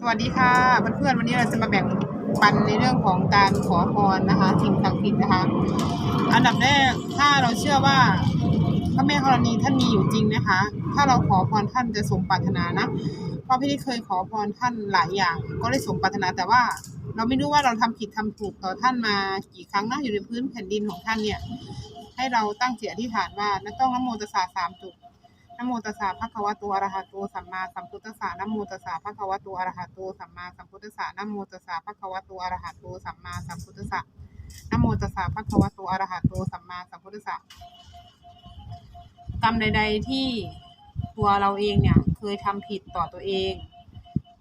สวัสดีค่ะเพื่อนๆวันนี้เราจะมาแบ่งปันในเรื่องของการขอพรนะคะสิ่งศักดิ์สิทธิ์นะคะ อันดับแรกถ้าเราเชื่อว่าพระแม่ธรณีท่านมีอยู่จริงนะคะ ถ้าเราขอพรท่านจะสมปรารถนานะเพราะพี่ที่เคยขอพรท่านหลายอย่าง ก็ได้สมปรารถนาแต่ว่า เราไม่รู้ว่าเราทำผิดทำถูกต่อท่านมากี่ครั้งนะอยู่ในพื้นแผ่นดินของท่านเนี่ย ให้เราตั้งเจตอธิษฐานว่านะต้องนโมตสสะสามจุด นโมตัสสะภะคะวะโตอะระหะโตสัมมาสัมพุทธัสสะนโมตัสสะภะคะวะโตอะระหะโตสัมมาสัมพุทธัสสะนโมตัสสะภะคะวะโตอะระหะโตสัมมาสัมพุทธัสสะนโมตัสสะภะคะวะโตอะระหะโตสัมมาสัมพุทธัสสะกรรมใด ๆ ที่ตัวเราเองเนี่ยเคยทำผิดต่อตัวเอง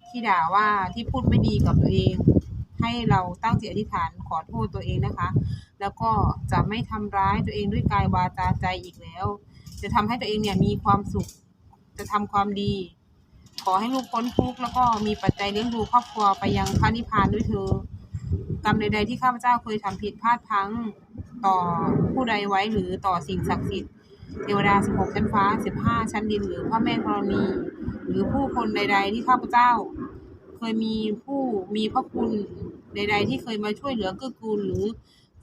ที่ด่าว่าที่พูดไม่ดีกับตัวเอง ให้เราตั้งจิตอธิษฐานขอโทษตัวเองนะคะ แล้วก็จะไม่ทำร้ายตัวเองด้วยกายวาจาใจอีกแล้ว จะทำให้ตัวเองเนี่ยมีความสุข จะทำความดี ขอให้ลูกพ้นทุกข์แล้วก็มีปัจจัยเลี้ยงดูครอบครัวไปยังพระนิพพานด้วยเธอกรรมใดๆที่ข้าพเจ้าเคยทำผิดพลาดพังต่อผู้ใดไว้หรือต่อสิ่งศักดิ์สิทธิ์เทวดา 16 ชั้นฟ้า 15 ชั้นดิน หรือพระแม่ธรณี หรือผู้คนใด ๆ ที่ข้าพเจ้า เคยมีผู้มีพระคุณใด ๆ ที่เคยมาช่วยเหลือเกื้อกูลหรือ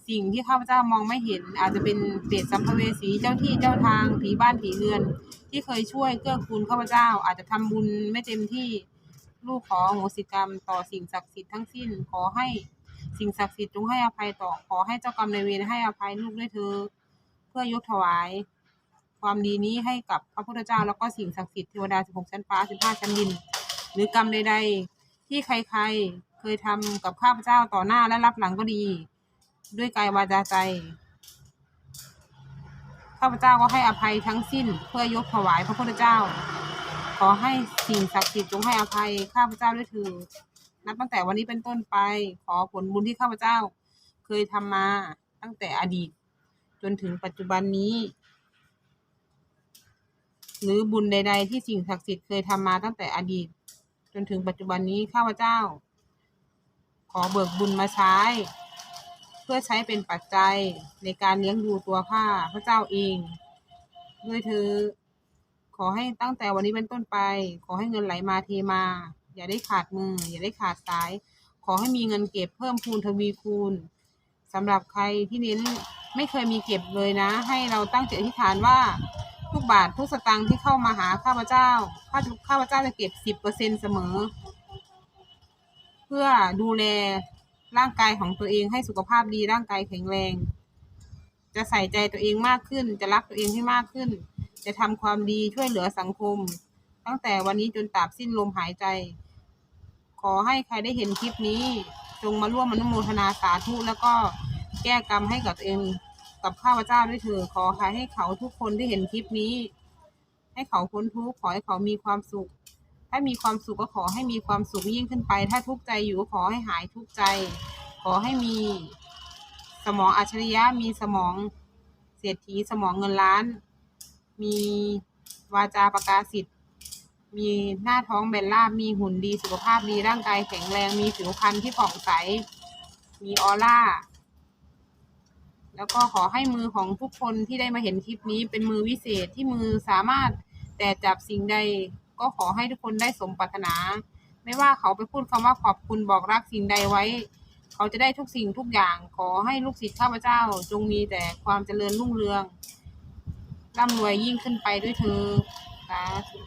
สิ่งที่ข้าพเจ้ามองไม่เห็น อาจจะเป็นเปรตสัมภเวสีเจ้าที่เจ้าทางผีบ้านผีเรือน ที่เคยช่วยเกื้อกูลข้าพเจ้า อาจจะทำบุญไม่เต็มที่ลูกขอโหสิกรรมต่อสิ่งศักดิ์สิทธิ์ทั้งสิ้นขอให้สิ่งศักดิ์สิทธิ์จงให้อภัยต่อขอให้เจ้ากรรมนายเวรให้อภัยลูกด้วยเธอ เพื่อยกถวาย ความดีนี้ให้กับพระพุทธเจ้าแล้วก็สิ่งศักดิ์สิทธิ์เทวดา16ชั้นฟ้า15ชั้นดิน หรือกรรมใด ๆ ที่ใครๆเคยทำกับข้าพเจ้าต่อหน้าและรับหลังก็ดี ด้วยกายวาจาใจข้าพเจ้าก็ให้อภัยทั้งสิ้นเพื่อยกถวายพระพุทธเจ้า ขอให้สิ่งศักดิ์สิทธิ์จงให้อภัยข้าพเจ้าด้วยเถิดนับตั้งแต่วันนี้เป็นต้นไป ขอผลบุญที่ข้าพเจ้า เคยทำมาตั้งแต่อดีต จนถึงปัจจุบันนี้ หรือบุญใด ๆ ที่สิ่งศักดิ์สิทธิ์เคยทำมาตั้งแต่อดีต จนถึงปัจจุบันนี้ข้าพเจ้า ขอเบิกบุญมาใช้ เพื่อใช้เป็นปัจจัยในการเลี้ยงดูตัวข้าพระเจ้าเองด้วยเธอ ขอให้ตั้งแต่วันนี้เป็นต้นไป ขอให้เงินไหลมาเทมา อย่าได้ขาดมือ อย่าได้ขาดสาย ขอให้มีเงินเก็บเพิ่มพูนทวีคูณสำหรับใครที่เน้นไม่เคยมีเก็บเลยนะ ให้เราตั้งจิตอธิษฐานว่าทุกบาททุกสตางค์ที่เข้ามาหาข้าพเจ้าข้าข้าพเจ้าจะเก็บสิบเปอร์เซ็นเสมอ เพื่อดูแล ร่างกายของตัวเองให้สุขภาพดีร่างกายแข็งแรง จะใส่ใจตัวเองมากขึ้น จะรักตัวเองให้มากขึ้น จะทำความดีช่วยเหลือสังคม ตั้งแต่วันนี้จนตราบสิ้นลมหายใจ ขอให้ใครได้เห็นคลิปนี้ จงมาร่วมอนุโมทนาสาธุแล้วก็แก้กรรมให้กับตัวเองกับข้าพเจ้าด้วยเถิดขอใครให้เขาทุกคนที่เห็นคลิปนี้ ให้เขาพ้นทุกข์ขอให้เขามีความสุข ถ้ามีความสุขก็ขอให้มีความสุขยิ่งขึ้นไป ถ้าทุกข์ใจอยู่ก็ขอให้หายทุกข์ใจ ขอให้มีสมองอัจฉริยะ มีสมองเศรษฐีสมองเงินล้าน มีวาจาประกาศสิทธิ์มีหน้าท้องแบนรามีหุ่นดีสุขภาพดีร่างกายแข็งแรง มีผิวพรรณที่ผ่องใส มีออร่า แล้วก็ขอให้มือของทุกคนที่ได้มาเห็นคลิปนี้เป็นมือวิเศษที่มือสามารถแต่จับสิ่งใด ก็ขอให้ทุกคนได้สมปรารถนา ไม่ว่าเขาไปพูดคำว่าขอบคุณบอกรักสิ่งใดไว้ เขาจะได้ทุกสิ่งทุกอย่าง ขอให้ลูกศิษย์ข้าพเจ้า จงมีแต่ความเจริญรุ่งเรืองร่ำรวยยิ่งขึ้นไปด้วยเธอสาธุ